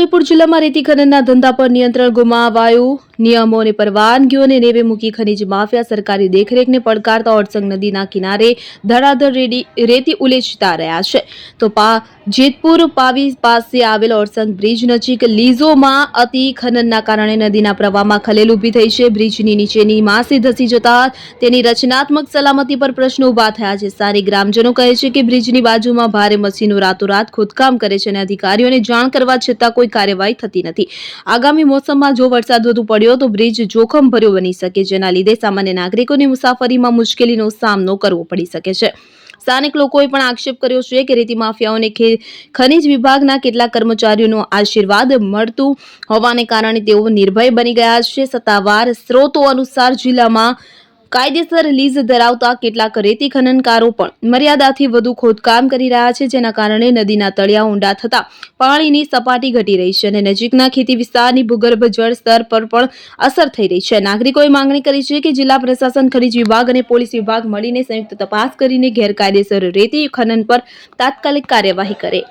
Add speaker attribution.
Speaker 1: જેતપુર જિલ્લામાં રેતી ખનનના ધંધા પર નિયંત્રણ ગુમાવાયું. નિયમો અને પરવાનગીઓને નેવે મૂકી ખનીજ માફિયા સરકારી દેખરેખને પડકારતા ઓરસંગ નદીના કિનારે ધડાધડ રેતી ઉલેચતા રહ્યા છે. તો પા જેતપુર પાવી પાસે આવેલ ઓરસંગ બ્રિજ નજીક લીઝોમાં અતિ ખનનના કારણે નદીના પ્રવાહમાં ખલેલ ઊભી થઈ છે. બ્રિજની નીચેની માસી ધસી જતા તેની રચનાત્મક સલામતી પર પ્રશ્નો ઊભા થયા છે. સ્થાનિક ગ્રામજનો કહે છે કે બ્રિજની બાજુમાં ભારે મશીનો રાતોરાત ખોદકામ કરે છે અને અધિકારીઓને જાણ કરવા છતાં કોઈ કાર્યવાહી થતી નથી. આગામી મોસમમાં જો વરસાદ વધુ પડ્યો તો બ્રિજ જોખમભર્યો બની શકે, જેના લીધે સામાન્ય નાગરિકોની મુસાફરીમાં મુશ્કેલીનો સામનો કરવો પડી શકે છે. સ્થાનિક લોકોએ પણ આક્ષેપ કર્યો છે કે રેતી માફિયાઓને ખનીજ વિભાગના કેટલાક કર્મચારીઓનો આશીર્વાદ મળતું હોવાને કારણે તેઓ નિર્ભય બની ગયા છે. સત્તાવાર સ્ત્રોતો અનુસાર જિલ્લામાં કાયદેસર લીઝ ધરાવતા કેટલાક રેતી ખનનકારો પણ મર્યાદાથી વધુ ખોદકામ કરી રહ્યા છે, જેના કારણે નદીના તળિયા ઊંડા થતા પાણીની સપાટી ઘટી રહી છે અને નજીકના ખેતી વિસ્તારની ભૂગર્ભ જળ સ્તર પર પણ અસર થઈ રહી છે. નાગરિકોએ માંગણી કરી છે કે જિલ્લા પ્રશાસન, ખનીજ વિભાગ અને પોલીસ વિભાગ મળીને સંયુક્ત તપાસ કરીને ગેરકાયદેસર રેતી ખનન પર તાત્કાલિક કાર્યવાહી કરે.